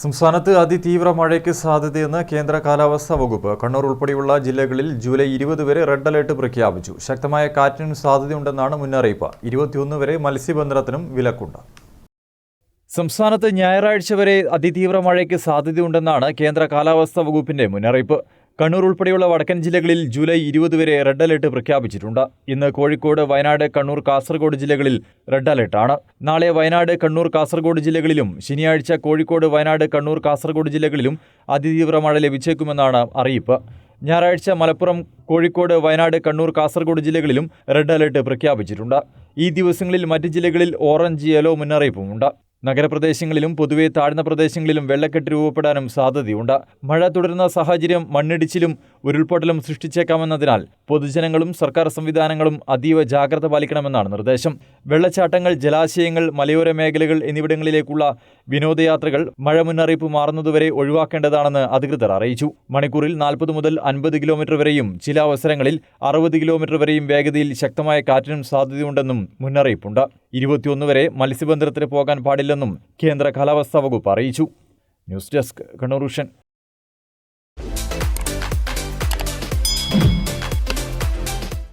സംസ്ഥാനത്ത് അതിതീവ്ര മഴയ്ക്ക് സാധ്യതയെന്ന് കേന്ദ്ര കാലാവസ്ഥാ വകുപ്പ് കണ്ണൂർ ഉൾപ്പെടെയുള്ള ജില്ലകളിൽ ജൂലൈ ഇരുപത് വരെ റെഡ് അലർട്ട് പ്രഖ്യാപിച്ചു. ശക്തമായ കാറ്റിനും സാധ്യതയുണ്ടെന്നാണ് മുന്നറിയിപ്പ്. ഇരുപത്തിയൊന്ന് വരെ മത്സ്യബന്ധനത്തിനും വിലക്കുണ്ട്. സംസ്ഥാനത്ത് ഞായറാഴ്ച വരെ അതിതീവ്ര മഴയ്ക്ക് സാധ്യതയുണ്ടെന്നാണ് കേന്ദ്ര കാലാവസ്ഥാ വകുപ്പിന്റെ മുന്നറിയിപ്പ്. കണ്ണൂർ ഉൾപ്പെടെയുള്ള വടക്കൻ ജില്ലകളിൽ ജൂലൈ ഇരുപത് വരെ റെഡ് അലർട്ട് പ്രഖ്യാപിച്ചിട്ടുണ്ട്. ഇന്ന് കോഴിക്കോട് വയനാട് കണ്ണൂർ കാസർഗോഡ് ജില്ലകളിൽ റെഡ് അലർട്ടാണ്. നാളെ വയനാട് കണ്ണൂർ കാസർഗോഡ് ജില്ലകളിലും ശനിയാഴ്ച കോഴിക്കോട് വയനാട് കണ്ണൂർ കാസർഗോഡ് ജില്ലകളിലും അതിതീവ്ര മഴ ലഭിച്ചേക്കുമെന്നാണ് അറിയിപ്പ്. ഞായറാഴ്ച മലപ്പുറം കോഴിക്കോട് വയനാട് കണ്ണൂർ കാസർഗോഡ് ജില്ലകളിലും റെഡ് അലർട്ട് പ്രഖ്യാപിച്ചിട്ടുണ്ട്. ഈ ദിവസങ്ങളിൽ മറ്റ് ജില്ലകളിൽ ഓറഞ്ച് യെല്ലോ മുന്നറിയിപ്പുമുണ്ട്. നഗരപ്രദേശങ്ങളിലും പൊതുവെ താഴ്ന്ന പ്രദേശങ്ങളിലും വെള്ളക്കെട്ട് രൂപപ്പെടാനും സാധ്യതയുണ്ട്. മഴ തുടരുന്ന സാഹചര്യം മണ്ണിടിച്ചിലും ഉരുൾപൊട്ടലും സൃഷ്ടിച്ചേക്കാമെന്നതിനാൽ പൊതുജനങ്ങളും സർക്കാർ സംവിധാനങ്ങളും അതീവ ജാഗ്രത പാലിക്കണമെന്നാണ് നിർദ്ദേശം. വെള്ളച്ചാട്ടങ്ങൾ ജലാശയങ്ങൾ മലയോര മേഖലകൾ എന്നിവിടങ്ങളിലേക്കുള്ള വിനോദയാത്രകൾ മഴ മുന്നറിയിപ്പ് മാറുന്നതുവരെ ഒഴിവാക്കേണ്ടതാണെന്ന് അധികൃതർ അറിയിച്ചു. മണിക്കൂറിൽ നാൽപ്പത് മുതൽ അൻപത് കിലോമീറ്റർ വരെയും ചില അവസരങ്ങളിൽ അറുപത് കിലോമീറ്റർ വരെയും വേഗതയിൽ ശക്തമായ കാറ്റിനും സാധ്യതയുണ്ടെന്നും മുന്നറിയിപ്പുണ്ട്. ഇരുപത്തിയൊന്ന് വരെ മത്സ്യബന്ധനത്തിന് പോകാൻ പാടില്ലെന്നും കേന്ദ്ര കാലാവസ്ഥാ വകുപ്പ് അറിയിച്ചു. News desk Kannur